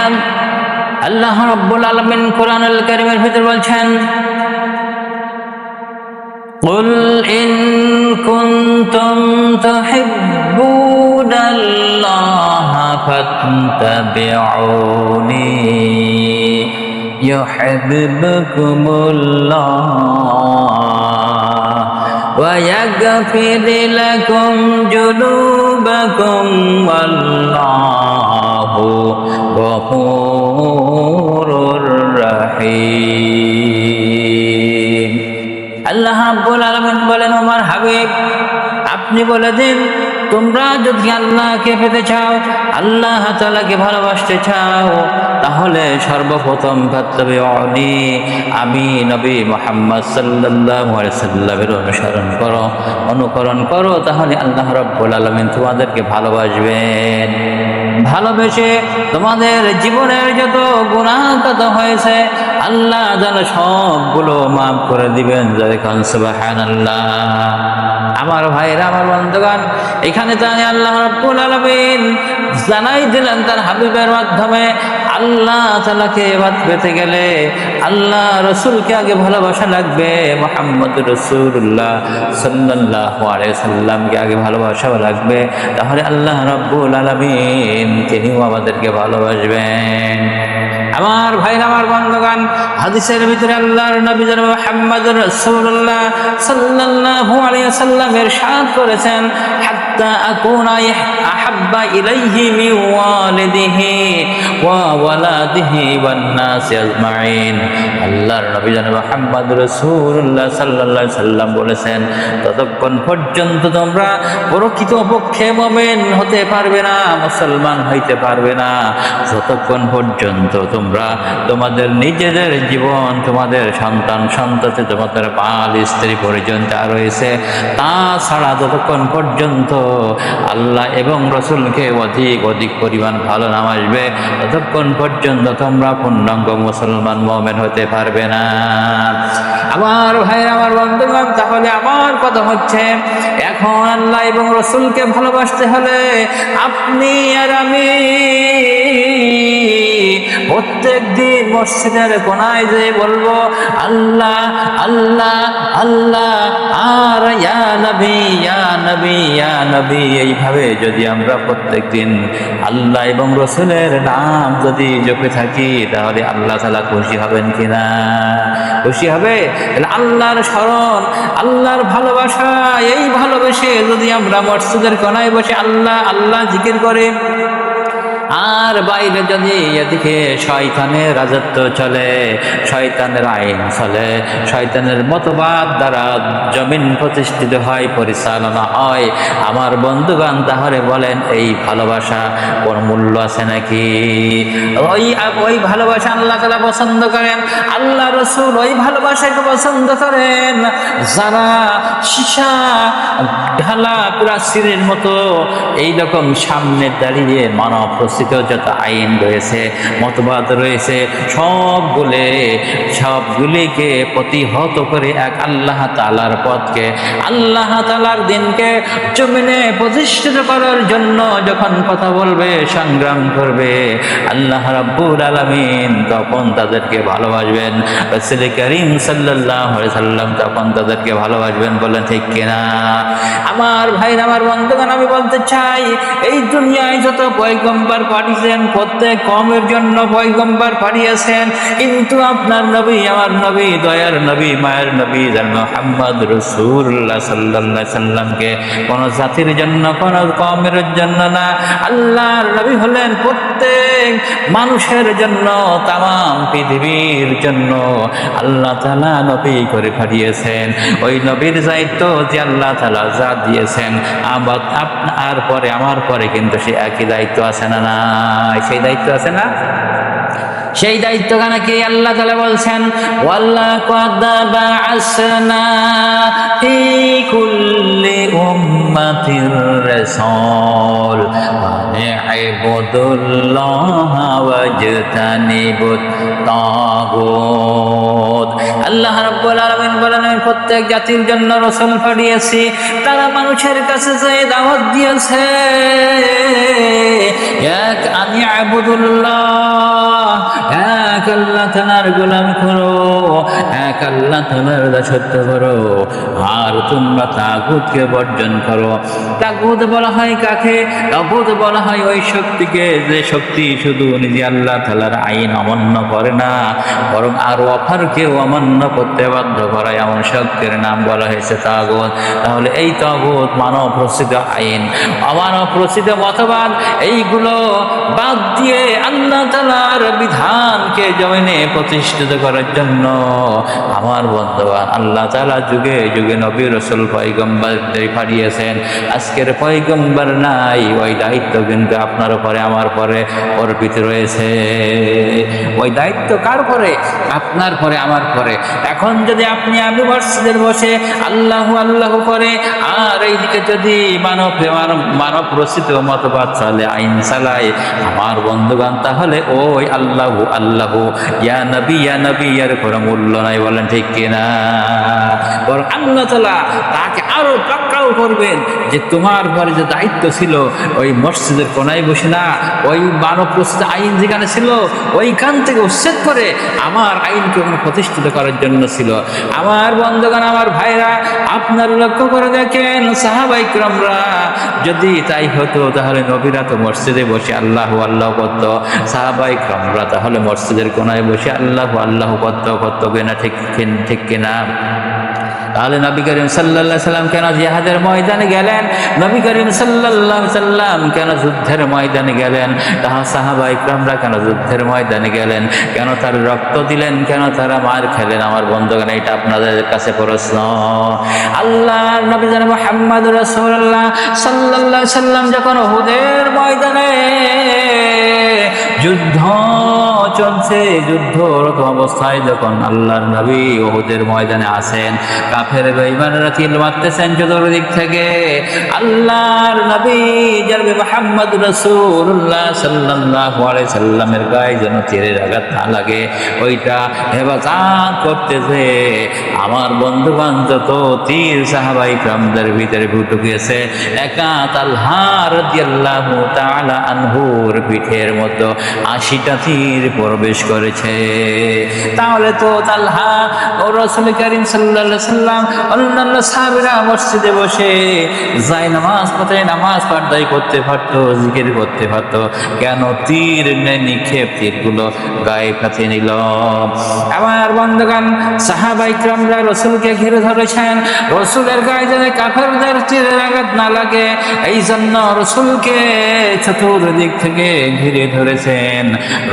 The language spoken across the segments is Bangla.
ভাইরান আল্লাহ রব্বুল আলমিন কোরআনুল করিমের ভিতর বলছেন قل إن كنتم تحبون الله فاتبعوني يحببكم الله ويغفر لكم جنوبكم والله গফুরুর রহিম। আল্লাহ রাব্বুল আলামিন বলেন আমার হাবিব, আপনি বলে দিন, তোমরা যদি আল্লাহকে পেতে চাও, আল্লাহ তালাকে ভালোবাসতে চাও, তাহলে সর্বপ্রথম ভাতবে অনি, আমি নবী মোহাম্মদ সাল্লামের অনুসরণ করো, অনুকরণ করো, তাহলে আল্লাহ রব্বুল আলমিন তোমাদেরকে ভালোবাসবেন। ভালোবেসে তোমাদের জীবনের যত গুণা কত হয়েছে, আল্লাহ যেন সবগুলো মাফ করে দিবেন। যেখান সুবহানাল্লাহ। আমার ভাইরা, আমার বন্ধুগান এখানে জানি আল্লাহ রব্বুল আলামিন জানাই দিলেন তার হাবিবের মাধ্যমে। আল্লাহ তালাকে এবার পেতে গেলে আল্লাহ রসুলকে আগে ভালোবাসা লাগবে। মোহাম্মদ রসুল্লাহ সাল্লাহ সাল্লামকে আগে ভালোবাসা লাগবে। তাহলে আল্লাহ রব্বুল আলমিন তিনিও আমাদেরকে ভালোবাসবেন। আমার ভাই আমার বন্ধগান হাদিসের ভিতরে আল্লাহর নবী জনাব মুহাম্মদ রাসূলুল্লাহ সাল্লাল্লাহু আলাইহি সাল্লামের সাথ করেছেন। বলেছেন, ততক্ষণ পর্যন্ত তোমরা প্রকৃত পক্ষে মুমিন হতে পারবে না, মুসলমান হইতে পারবে না। যতক্ষণ পর্যন্ত তোমরা তোমাদের নিজেদের জীবন, তোমাদের সন্তান, সন্ততি, তোমাদের পাল স্ত্রী, পরিজন যা রয়েছে তাছাড়া যতক্ষণ পর্যন্ত আল্লাহ এবং রসুলকে অধিক অধিক পরিমাণ ভালো নাম আসবে। ততক্ষণ পর্যন্ত তোমরা পূর্ণাঙ্গ মুসলমান মোমেন হতে পারবে না। আমার ভাই আমার বন্ধুগণ, তাহলে আমার কথা হচ্ছে, এখন আল্লাহ এবং রসুলকে ভালোবাসতে হলে আপনি আর আমি প্রত্যেক দিন মসজিদের কোনায় যে বলব, আল্লাহ আল্লাহ আল্লাহ, আর ইয়া নবী ইয়া নবী ইয়া নবী। এইভাবে যদি আমরা প্রত্যেক দিন আল্লাহ এবং রসুলের নাম যদি জপে থাকি, তাহলে আল্লাহ তালা খুশি হবেন কিনা? খুশি হবে? তাহলে আল্লাহর স্মরণ, আল্লাহর ভালোবাসা, এই ভালোবেসে যদি আমরা মসজিদের কোনায় বসে আল্লাহ আল্লাহ জিকির করে। আর বাইরে যদি এদিকে শয়তানের রাজত্ব চলে, শয়তানের আইন চলে, শয়তানের মতবাদ দ্বারা জমিন প্রতিষ্ঠিত হয়, পরিচালনা হয়, আমার বন্ধুগণ তাহলে বলেন, এই ভালোবাসা কোন মূল্য আছে নাকি? ওই ওই ভালোবাসা আল্লাহ তালা পছন্দ করেন, আল্লাহ রসুল ওই ভালোবাসাকে পছন্দ করেন। যারা সীসা, ঢালা, পুরা সিরের মতো এইরকম সামনে দাঁড়িয়ে মানব প্রস্তুত যত আইন রয়েছে, মতবাদ রয়েছে, সবগুলে, সবগুলিকে প্রতিহত করে এক আল্লাহ তালার পথকে, আল্লাহ তালার দিনকে জমিনে প্রতিষ্ঠিত করার জন্য যখন কথা বলবে, সংগ্রাম করবে, আল্লাহ রাব্বুল আলমিন তখন তাদেরকে ভালোবাসবেন। রসুল করিম সাল্লাহ সাল্লাম তখন তাদেরকে ভালোবাসবেন বললেন, ঠিক কিনা? আমার ভাই আমার বন্ধুগণ, আমি বলতে চাই, এই দুনিয়ায় যত পয়গম্বর পাঠিয়েছেন প্রত্যেক কমের জন্য পয়গম্বর পাঠিয়েছেন। কিন্তু আপনার নবী আমার নবী, দয়ার নবী, মায়ের নবী মোহাম্মদ রসুল্লাহ সাল্লাহ সাল্লামকে কোনো জাতির জন্য, কোনো কমের জন্য না। আল্লাহর নবী হলেন প্রত্যেক মানুষের জন্য তাম পৃথিবীর জন্য। আল্লাহ তালা নবী করে পাঠিয়েছেন। ওই নবীর দায়িত্ব যে আল্লাহ তালা যা দিয়েছেন। আবার আপনার পরে, আমার পরে কিন্তু সে একই দায়িত্ব আছে না না? সেই দায়িত্ব আছে না? সেই দায়িত্ব নাকি আল্লাহ তালা বলছেন, ওয়াল্লাহ কদ বাআসনা ফি কুল্লি উম্মাতির রাসূল। আনি'বুদুল্লাহ ওয়াজতানিবুত তাগুত। আল্লাহ রাব্বুল আলামিন বলেন, আমি প্রত্যেক জাতির জন্য রাসূল পাঠিয়েছি। তারা মানুষের কাছে যে দাওয়াত দিয়েছে। এক, আমি আবুদুল্লাহ। এক, আল্লাহ তালার গোলাম করো। এক, আল্লাহ তালার দাসত্ব করো। আর, তোমরা তাগুতকে বর্জন করো। তাগুত বলা হয় কাকে? তাগুত বলা হয় ওই শক্তিকে, যে শক্তি শুধু নিজে আল্লাহ তালার আইন অমান্য করে না, বরং আরও অফারকেও অমান্য করতে বাধ্য করা এমন শক্তির নাম বলা হয়েছে তাগুত। তাহলে এই তাগুত মানব প্রসিদ্ধ আইন অমানব প্রসিদ্ধ মতবাদ, এইগুলো বাদ দিয়ে আল্লাহ তালার বিধানকে জমিনে প্রতিষ্ঠিত করার জন্য আমার বন্ধবান আল্লাহ তালা যুগে যুগে নবী রসুল পয়গম্বরদের পাঠিয়েছেন। আজকের পয়গম্বর নাই, ওই দায়িত্ব কিন্তু আপনার উপরে, আমার পরে অর্পিত রয়েছে। ওই দায়িত্ব কার পরে? আপনার পরে, আমার পরে। এখন যদি আপনি আমি মসজিদের বসে আল্লাহ আল্লাহ করে, আর এইদিকে যদি মানব মানব রচিত মতবাদ চালে আইন চালায়। আমার বন্ধুগান তাহলে ওই আল্লাহ আল্লাহ, ইয়া নবী ইয়া নবী ইয়ার কোনো মূল্য নাই, বলেন ঠিক কিনা? বরং আল্লাহ তালা তাকে আরও পাক্কাও করবেন যে তোমার ঘরে যে দায়িত্ব ছিল, ওই মসজিদের কোনায় বসে না, ওই মানব প্রস্তুত আইন যেখানে ছিল, ওইখান থেকে উচ্ছেদ করে আমার আইনকে প্রতিষ্ঠিত করার জন্য ছিল। আমার বন্ধুগণ, আমার ভাইরা, আপনার লক্ষ্য করে দেখেন সাহাবাই ক্রমরা যদি তাই হতো, তাহলে নবীরা তো মসজিদে বসে আল্লাহ আল্লাহ করতো। সাহাবাইকরমরা তাহলে মসজিদের কোনায় বসে আল্লাহ আল্লাহ করতো করতো কিনা, ঠিক ঠিক কিনা? তাহলে নবী করিম সাল্লাহ সাল্লাম কেন জিহাদের ময়দানে গেলেন? নবী করিম সাল্লাহ সাল্লাম কেন যুদ্ধের ময়দানে গেলেন? তাহা সাহাবা ইকরামরা কেন যুদ্ধের ময়দানে গেলেন? কেন তার রক্ত দিলেন? কেন তারা মার খেলেন? আমার বন্ধুগণ এটা আপনাদের কাছে প্রশ্ন। আল্লাহ নবী জান মোহাম্মদ রসুল্লাহ সাল্লাহ সাল্লাম যখন হুদের ময়দানে যুদ্ধ চলছে যুদ্ধরত অবস্থায় যখন আল্লাহর নবী ওহুদের ময়দানে আসেন, কাফের বেঈমানরা তিল মারতেছেন চতুর্দিক থেকে। আল্লাহর নবী জানবে মোহাম্মদ রাসূলুল্লাহ সাল্লাল্লাহু আলাইহি সাল্লামের গায়ে যেন তীরের আঘাত না লাগে, ওইটা হেফাজত করতেছে। আমার বন্ধু বান্ধব তীর সাহাবাই ক্রামদের ভিতরে ঢুকিয়েছে একা তালহা রাদিয়াল্লাহু তাআলা আনহুর পিঠের মতো আশিটা তীর প্রবেশ করেছে। তাহলে তো তালহা ও রসুল করিম সাল্লাল্লাহু সাল্লাম অন্যান্য সাহাবীরা মসজিদে বসে যাই নামাজ পড়তে, নামাজ পাঠদাই করতে পারতো, জিকির করতে পারতো। কেন তীর নিক্ষেপ তীরগুলো গায়ে কাছে নিল। আমার বন্ধগান সাহাবাই ক্রমরা রসুলকে ঘিরে ধরেছেন, রসুলের গায়ে যেন কাফেরদের তীরের আঘাত না লাগে এই জন্য রসুলকে চতুর্দিক থেকে ঘিরে ধরেছেন।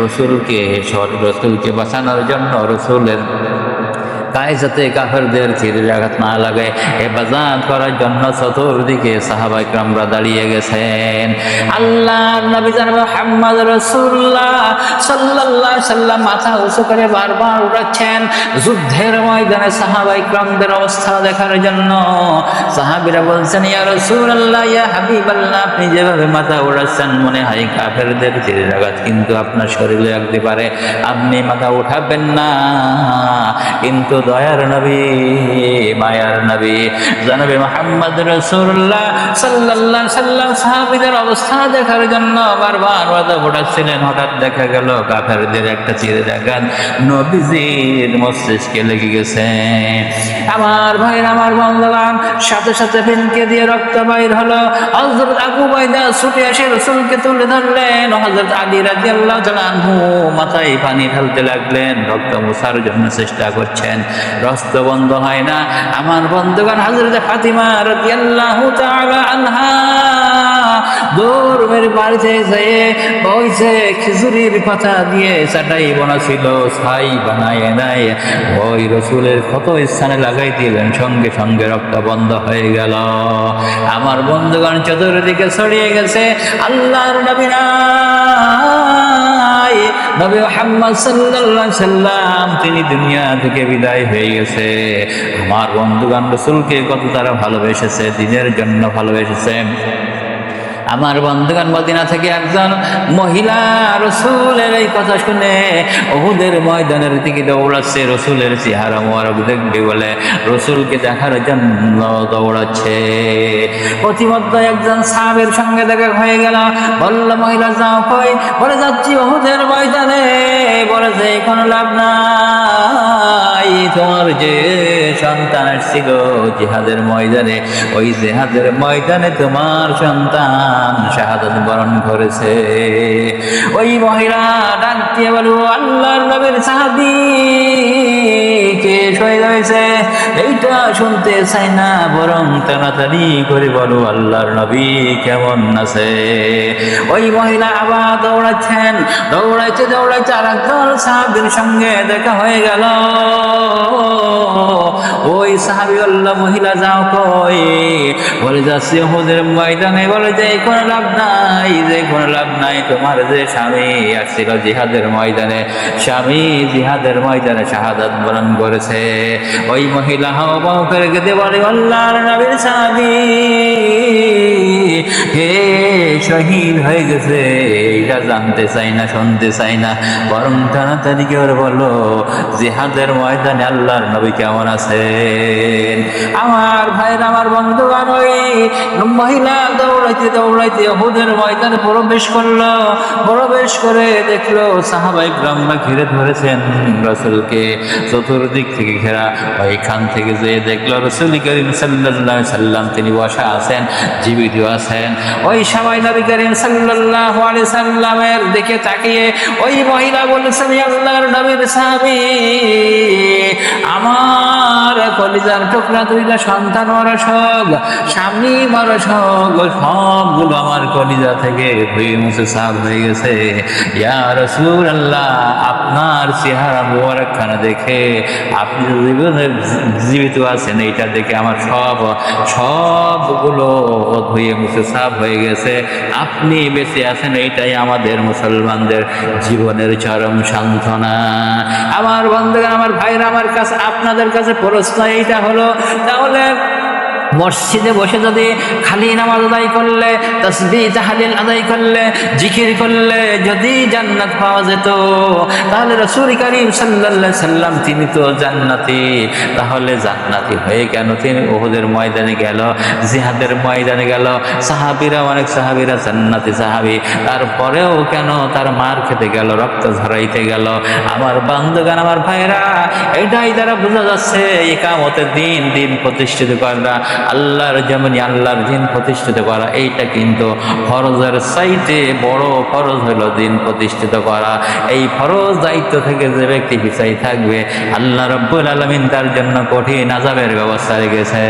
রসুলকে সর রসুলকে বাঁচানোর জন্য রসুলের গায়ে যাতে কাফেরদের তীরের আঘাত না লাগে, হেফাজত করার জন্য চতুর্দিকে সাহাবাইকরামরা দাঁড়িয়ে গেছেন। আল্লাহ নবী জানাব হাম্মদ রসুল্লাহ সাল্লাল্লাহ সাল্লাম মাথা উঁচু করে বারবার উঠাচ্ছেন যুদ্ধের ময়দানে সাহাবাইকরামদের অবস্থা দেখার জন্য। সাহাবিরা বলছেন, ইয়া রসুল্লাহ ইয়া হাবিব আল্লাহ আপনি যেভাবে মাথা উড়াচ্ছেন, মনে হয় কাফেরদের তীরের আঘাত কিন্তু আপনার শরীরে লাগতে পারে। আপনি মাথা উঠাবেন না, কিন্তু দয়ার নবী, মায়ার নবী। জানবী মোহাম্মদ রসুল্লাহ সাল্লাল্লাহ সাল্লাম সাহাবিদের অবস্থা দেখার জন্য বারবার বাধা ফোটাচ্ছিলেন হঠাৎ দেখা গেল কাফেরদের একটা চিরে দেখান নবীজির মস্তিষ্কে লেগে গেছে। আমার ভাই আমার বন্ধবান সাথে সাথে ফিনকে দিয়ে রক্ত বাইর হলো। হজরত আবু বাইদা ছুটে এসে রসুলকে তুলে ধরলেন। হজরত আলী রাজি আল্লাহ মাথায় পানি ঢালতে লাগলেন। রক্ত মোছার জন্য চেষ্টা করছেন। রক্ত বন্ধ হয় না। আমার বন্ধুগণ হজরত ফাতিমা আল্লাহ আনহা বাড়িতে যেয়ে পাতা দিয়ে চাটাই বানাছিল, ছাই বানায় ওই রসুলের ক্ষত স্থানে লাগাই দিলেন, সঙ্গে সঙ্গে রক্ত বন্ধ হয়ে গেল। আমার বন্ধুগণ, চতুর্দিকে ছড়িয়ে গেছে, আল্লাহর নবী নাই নবী মোহাম্মদ সাল্লাল্লাহু সাল্লাম, তিনি দুনিয়া থেকে বিদায় হয়ে গেছে। আমার বন্ধুগণ, রসুলকে কত তারা ভালোবেসেছে, দিনের জন্য ভালোবেসেছে আমার বন্ধুগণ মদিনা থেকে একজন মহিলা রসুলের এই কথা শুনে ওহুদের ময়দানের দিকে দৌড়াচ্ছে, রসুলের চেহারা মোয়ারক দেখবে বলে রসুলকে দেখার জন্য দৌড়াচ্ছে। প্রতিমধ্যে একজন সাহাবের সঙ্গে দেখা হয়ে গেল। বলল, মহিলা, যাও কই? বলে, যাচ্ছি ওহুদের ময়দানে। বলে, যে কোনো লাভ নাই। তোমার যে সন্তান ছিল জেহাদের ময়দানে, ওই জেহাদের ময়দানে তোমার সন্তান শাহাদত বরণ করেছে। ওই মহিলা ডাক দিয়ে বলব আল্লাহর নবীর সাহাবি কে এইটা শুনতে চাই না, বরং তাড়াতাড়ি করে বলো, আল্লাহর নবী কেমন আছে? ওই মহিলা আবার দৌড়াচ্ছেন আর একদল সাহাবির সঙ্গে দেখা হয়ে গেল। ওই সাহাবি আল্লাহ মহিলা, যাও কই? বলে, যাচ্ছে ওদের ময়দানে। বলে, যে, কোনো লাভ নাই, যে, কোনো লাভ নাই। তোমার যে স্বামী আসছিল জিহাদের ময়দানে, স্বামী জিহাদের ময়দানে শাহাদাত বরণ করেছে। ওই মহিলা হাও করে দেওয়ারে আল্লাহর নবীর হে শহীদ হয়ে গেছে। এইটা জানতে চাই না, শুনতে চাই না। বরং তাড়াতাড়ি করে বলো, জিহাদের ময়দানে আল্লাহর নবী কেমন আছেন? আমার ভাইয়ের, আমার ওই মহিলা দৌড়াইতে দৌড়াইতে হুদের ময়দানে প্রবেশ করল। প্রবেশ করে দেখল সাহাবাই গ্রামরা ঘিরে ধরেছেন রসুলকে। চতুর্দিক থেকে ঘেরা ওইখান থেকে যে দেখল রসুল করিম সাল্লাহ সাল্লাম তিনি বসা আছেন, জীবিত আছেন। ওই সময় করিম সাল্লাহ সাল্লামের দিকে তাকিয়ে ওই মহিলা বলেছেন আল্লাহর নবীর স্বামী, আমার কলিজার টুকরা সন্তান স্বামী সবগুলো আমার কলিজা থেকে মুছে হয়ে গেছে। ইয়া রসুল আল্লাহ আপনার চেহারা মোবারকখানা দেখে আপনি জীবনে জীবিত আছেন, এইটা দেখে আমার সব, সবগুলো ধুয়ে মুছে সাফ হয়ে গেছে। আপনি বেঁচে আছেন, এইটাই আমাদের মুসলমানদের জীবনের চরম সান্ত্বনা। আমার বন্ধুরা আমার ভাইরা, আমার কাছে, আপনাদের কাছে প্রশ্ন এইটা হলো, তাহলে মসজিদে বসে যদি খালি নামাজ আদায় করলে, তসবি তাহালিল আদায় করলে, জিকির করলে যদি জান্নাত পাওয়া যেত, তাহলে রসুল করিম সাল্লাল্লাহু সাল্লাম তিনি তো জান্নাতি। তাহলে জান্নাতি হয়ে কেন তিনি? ওহুদের ময়দানে গেল, জিহাদের ময়দানে গেল, সাহাবিরা, অনেক সাহাবিরা জান্নাতি সাহাবি। তারপরেও কেন তার মার খেতে গেল, রক্ত ঝরাইতে গেল? আমার বান্ধবগান আমার ভাইরা এটাই তারা বোঝা যাচ্ছে, একামতের দিন দিন প্রতিষ্ঠিত করা আল্লাহর যেমন আল্লাহর দিন প্রতিষ্ঠিত করা, এইটা কিন্তু ফরজের সাইটে বড় ফরজ হলো দিন প্রতিষ্ঠিত করা। এই ফরজ দায়িত্ব থেকে যে ব্যক্তি পিছাই থাকবে, আল্লাহ রব্বুল আলমিন তার জন্য কঠিন আজাবের ব্যবস্থা রেখেছে।